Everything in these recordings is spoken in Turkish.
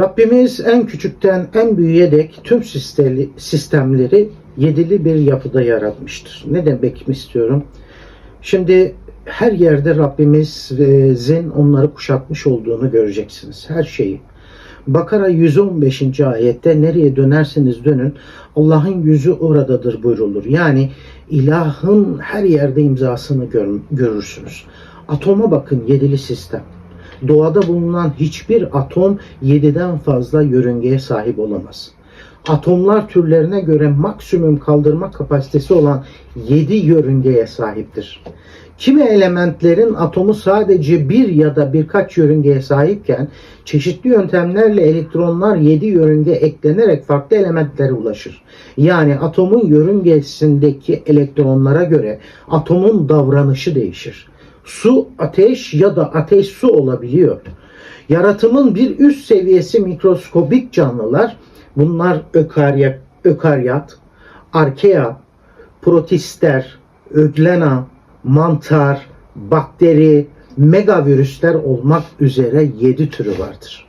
Rabbimiz en küçükten en büyüğe dek tüm sistemleri yedili bir yapıda yaratmıştır. Ne demek istiyorum? Şimdi her yerde Rabbimizin onları kuşatmış olduğunu göreceksiniz. Her şeyi. Bakara 115. ayette nereye dönerseniz dönün Allah'ın yüzü oradadır buyrulur. Yani ilahın her yerde imzasını gör- görürsünüz. Atoma bakın yedili sistem. Doğada bulunan hiçbir atom 7'den fazla yörüngeye sahip olamaz. Atomlar türlerine göre maksimum kaldırma kapasitesi olan 7 yörüngeye sahiptir. Kimi elementlerin atomu sadece bir ya da birkaç yörüngeye sahipken çeşitli yöntemlerle elektronlar 7 yörünge eklenerek farklı elementlere ulaşır. Yani atomun yörüngesindeki elektronlara göre atomun davranışı değişir. Su ateş ya da ateş su olabiliyor. Yaratımın bir üst seviyesi mikroskobik canlılar bunlar ökaryat, ökaryat arkea, protistler, öglena, mantar, bakteri, megavirüsler olmak üzere 7 türü vardır.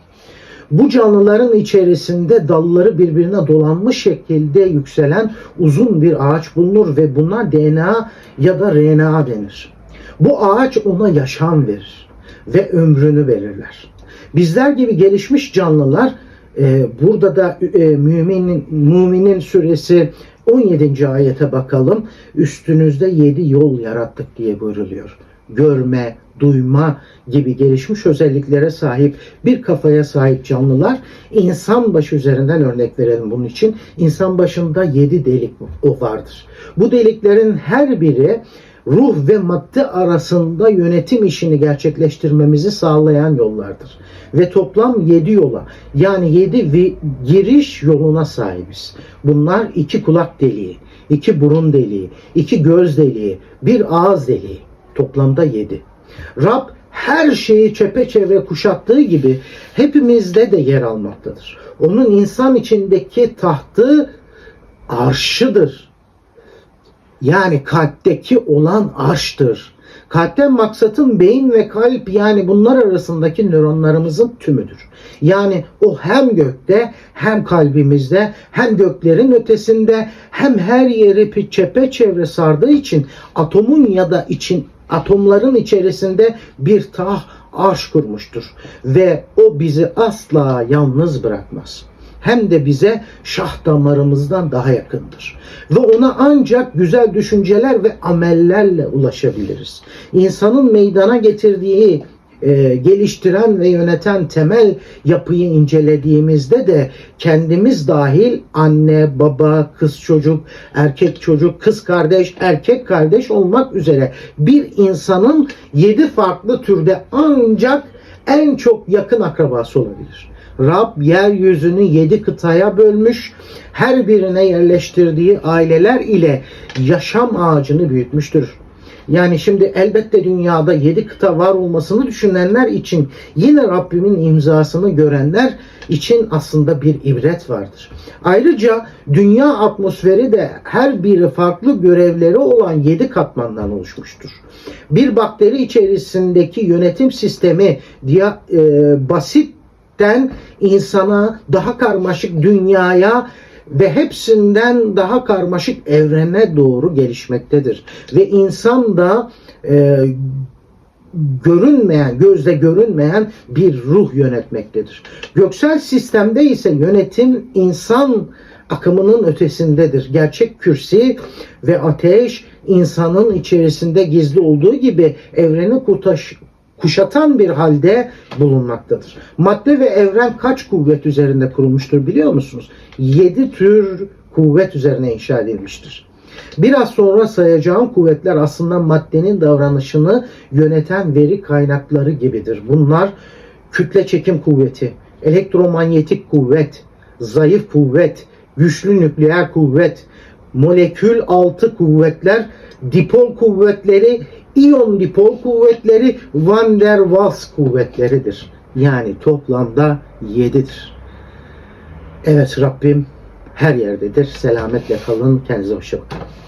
Bu canlıların içerisinde dalları birbirine dolanmış şekilde yükselen uzun bir ağaç bulunur ve buna DNA ya da RNA denir. Bu ağaç ona yaşam verir ve ömrünü belirler. Bizler gibi gelişmiş canlılar e, burada da e, müminin, müminin suresi 17. ayete bakalım. Üstünüzde 7 yol yarattık diye buyruluyor. Görme, duyma gibi gelişmiş özelliklere sahip bir kafaya sahip canlılar insan başı üzerinden örnek verelim bunun için. İnsan başında 7 delik o vardır. Bu deliklerin her biri ruh ve madde arasında yönetim işini gerçekleştirmemizi sağlayan yollardır. Ve toplam 7 yola yani 7 giriş yoluna sahibiz. Bunlar iki kulak deliği, iki burun deliği, iki göz deliği, bir ağız deliği. Toplamda 7. Rab her şeyi çepeçevre kuşattığı gibi hepimizde de yer almaktadır. Onun insan içindeki tahtı arşıdır. Yani kalpteki olan arştır. Kalpten maksatın beyin ve kalp yani bunlar arasındaki nöronlarımızın tümüdür. Yani o hem gökte hem kalbimizde hem göklerin ötesinde hem her yeri çepeçevre sardığı için atomun ya da için atomların içerisinde bir tah arş kurmuştur. Ve o bizi asla yalnız bırakmaz hem de bize şah damarımızdan daha yakındır. Ve ona ancak güzel düşünceler ve amellerle ulaşabiliriz. İnsanın meydana getirdiği e, geliştiren ve yöneten temel yapıyı incelediğimizde de kendimiz dahil anne, baba, kız çocuk, erkek çocuk, kız kardeş, erkek kardeş olmak üzere bir insanın yedi farklı türde ancak en çok yakın akrabası olabilir. Rab yeryüzünü yedi kıtaya bölmüş, her birine yerleştirdiği aileler ile yaşam ağacını büyütmüştür. Yani şimdi elbette dünyada yedi kıta var olmasını düşünenler için yine Rabbimin imzasını görenler için aslında bir ibret vardır. Ayrıca dünya atmosferi de her biri farklı görevleri olan yedi katmandan oluşmuştur. Bir bakteri içerisindeki yönetim sistemi diye basit den insana daha karmaşık dünyaya ve hepsinden daha karmaşık evrene doğru gelişmektedir. Ve insan da e, görünmeyen, gözle görünmeyen bir ruh yönetmektedir. Göksel sistemde ise yönetim insan akımının ötesindedir. Gerçek kürsi ve ateş insanın içerisinde gizli olduğu gibi evreni kurtaş, kuşatan bir halde bulunmaktadır. Madde ve evren kaç kuvvet üzerinde kurulmuştur biliyor musunuz? 7 tür kuvvet üzerine inşa edilmiştir. Biraz sonra sayacağım kuvvetler aslında maddenin davranışını yöneten veri kaynakları gibidir. Bunlar kütle çekim kuvveti, elektromanyetik kuvvet, zayıf kuvvet, güçlü nükleer kuvvet, molekül altı kuvvetler, dipol kuvvetleri, iyon dipol kuvvetleri, van der Waals kuvvetleridir. Yani toplamda 7'dir. Evet Rabbim her yerdedir. Selametle kalın. Kendinize hoşçakalın.